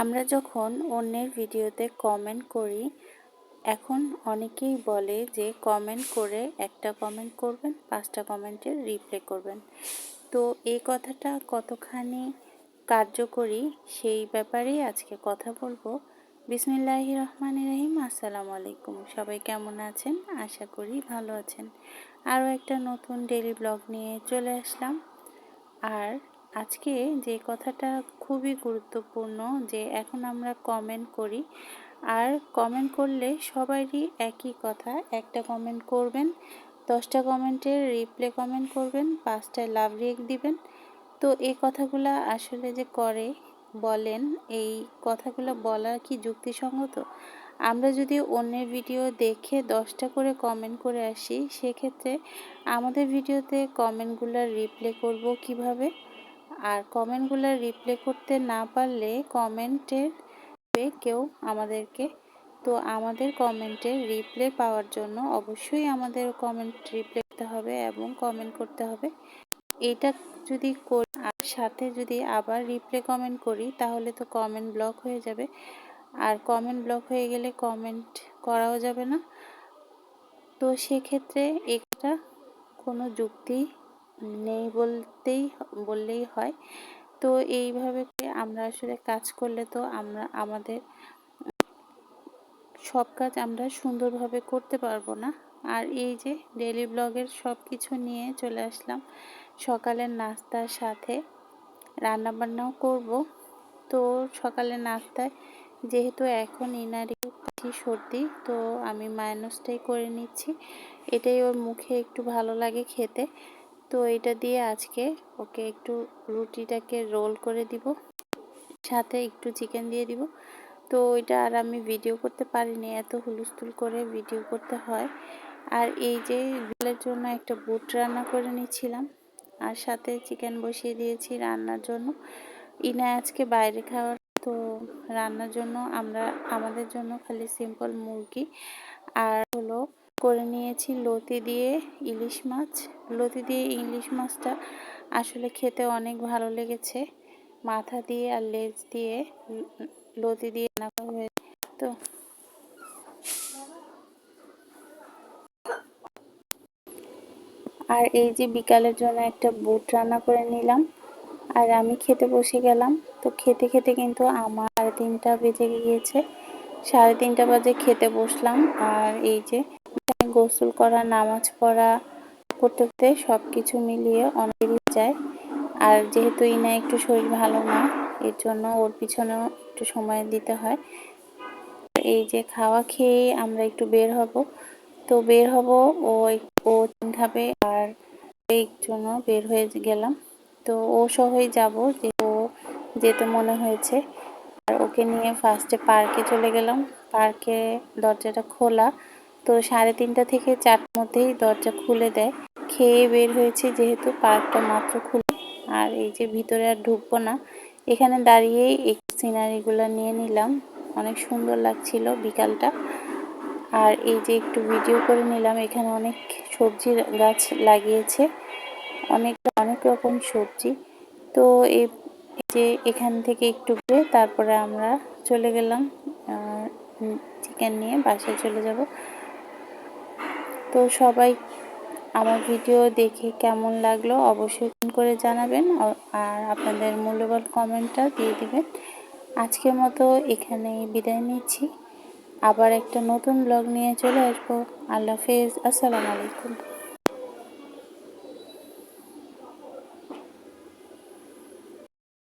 আমরা যখন অন্যের ভিডিওতে কমেন্ট করি, এখন অনেকেই বলে যে কমেন্ট করে একটা কমেন্ট করবেন, পাঁচটা কমেন্টের রিপ্লাই করবেন। তো এই কথাটা কতখানি কার্যকরী সেই ব্যাপারেই আজকে কথা বলব। বিসমিল্লাহ রহমান রহিম, আসসালামু আলাইকুম। সবাই কেমন আছেন? আশা করি ভালো আছেন। আরও একটা নতুন ডেলি ব্লগ নিয়ে চলে আসলাম। আর আজকে যে কথাটা খুবই গুরুত্বপূর্ণ যে এখন আমরা কমেন্ট করি, আর কমেন্ট করলে সবারই একই কথা, একটা কমেন্ট করবেন, দশটা কমেন্টের রিপ্লে কমেন্ট করবেন পাঁচটায় লাভ রিয়েক্ট দিবেন। তো এই কথাগুলো আসলে যে করে, বলেন, এই কথাগুলো বলা কি যুক্তিসঙ্গত? আমরা যদি অন্যের ভিডিও দেখে দশটা করে কমেন্ট করে আসি, সেক্ষেত্রে আমাদের ভিডিওতে কমেন্টগুলো রিপ্লে করব কীভাবে? আর কমেন্টগুলো রিপ্লে করতে না পারলে কমেন্টের কেউ আমাদেরকে। তো আমাদের কমেন্টের রিপ্লে পাওয়ার জন্য অবশ্যই আমাদের কমেন্ট রিপ্লে করতে হবে এবং কমেন্ট করতে হবে। এটা যদি আর সাথে যদি আবার রিপ্লে কমেন্ট করি তাহলে তো কমেন্ট ব্লক হয়ে যাবে। আর কমেন্ট ব্লক হয়ে গেলে কমেন্ট করাও যাবে না। তো সেক্ষেত্রে এটা কোনো যুক্তি নেই বলতেই বললেই হয়। তো এইভাবে আমরা আসলে কাজ করলে তো আমরা, আমাদের সব কাজ আমরা সুন্দরভাবে করতে পারব না। আর এই যে ডেলি ব্লগের সব কিছু নিয়ে চলে আসলাম সকালের নাস্তার সাথে। রান্নাবান্নাও করব। তো সকালের নাস্তায় যেহেতু এখন ইনারি কাশি, সর্দি, তো আমি মাইনাসটাই করে নিচ্ছি। এটাই ওর মুখে একটু ভালো লাগে খেতে। তো এটা দিয়ে আজকে ওকে একটু রুটিটাকে রোল করে দিব, সাথে একটু চিকেন দিয়ে দিব। তো ওইটা আর আমি ভিডিও করতে পারিনি, এত হুলস্থুল করে ভিডিও করতে হয়। আর এই যে বিলের জন্য একটা বুট রান্না করে নিয়েছিলাম আর সাথে চিকেন বসিয়ে দিয়েছি রান্নার জন্য। ইনা আজকে বাইরে খাওয়ার, তো রান্নার জন্য আমরা, আমাদের জন্য খালি সিম্পল মুরগি আর হলো করে নিয়েছি লতি দিয়ে ইলিশ মাছ। লতি দিয়ে ইলিশ মাছটা আসলে খেতে অনেক ভালো লেগেছে। মাথা দিয়ে আর লেজ দিয়ে লতি দিয়ে রান্না তো আর এই যে বিকালের জন্য একটা বুট রান্না করে নিলাম। আর আমি খেতে বসে গেলাম। তো খেতে খেতে কিন্তু আমার তিনটা বেজে গিয়েছে। সাড়ে তিনটা বাজে খেতে বসলাম। আর এই যে গোসল করা, নামাজ পড়া করতে করতে সব কিছু মিলিয়ে অনেকই যায়। আর যেহেতু ইনা একটু শরীর ভালো না, এর জন্য ওর পিছনেও একটু সময় দিতে হয়। এই যে খাওয়া খেয়ে আমরা একটু বের হব। তো বের হব, ও ও খাবে আর এই জন্য বের হয়ে গেলাম। তো ও সহই যাব যে ও যেতে মনে হয়েছে। আর ওকে নিয়ে ফার্স্টে পার্কে চলে গেলাম। পার্কে দরজাটা খোলা। তো সাড়ে তিনটা থেকে চারটার মধ্যেই দরজা খুলে দেয়। খেয়ে বের হয়েছে যেহেতু পার্কটা মাত্র খুলে। আর এই যে ভিতরে আর ঢুকবো না, এখানে দাঁড়িয়েই এই সিনারিগুলো নিয়ে নিলাম। অনেক সুন্দর লাগছিল বিকালটা। আর এই যে একটু ভিডিও করে নিলাম, এখানে অনেক সবজি গাছ লাগিয়েছে। অনেক অনেক রকম সবজি। তো এই যে এখান থেকে একটু ঘুরে তারপরে আমরা চলে গেলাম চিকেন নিয়ে বাসায় চলে যাব। তো সবাই আমার ভিডিও দেখে কেমন লাগল অবশ্যই করে জানাবেন আর আপনাদের মূল্যবান কমেন্টটা দিয়ে দিবেন। আজকের মতো এখানে বিদায় নিচ্ছি। আবার একটা নতুন ব্লগ নিয়ে চলে আসব। আল্লাহ হাফেজ। আসসালামু আলাইকুম।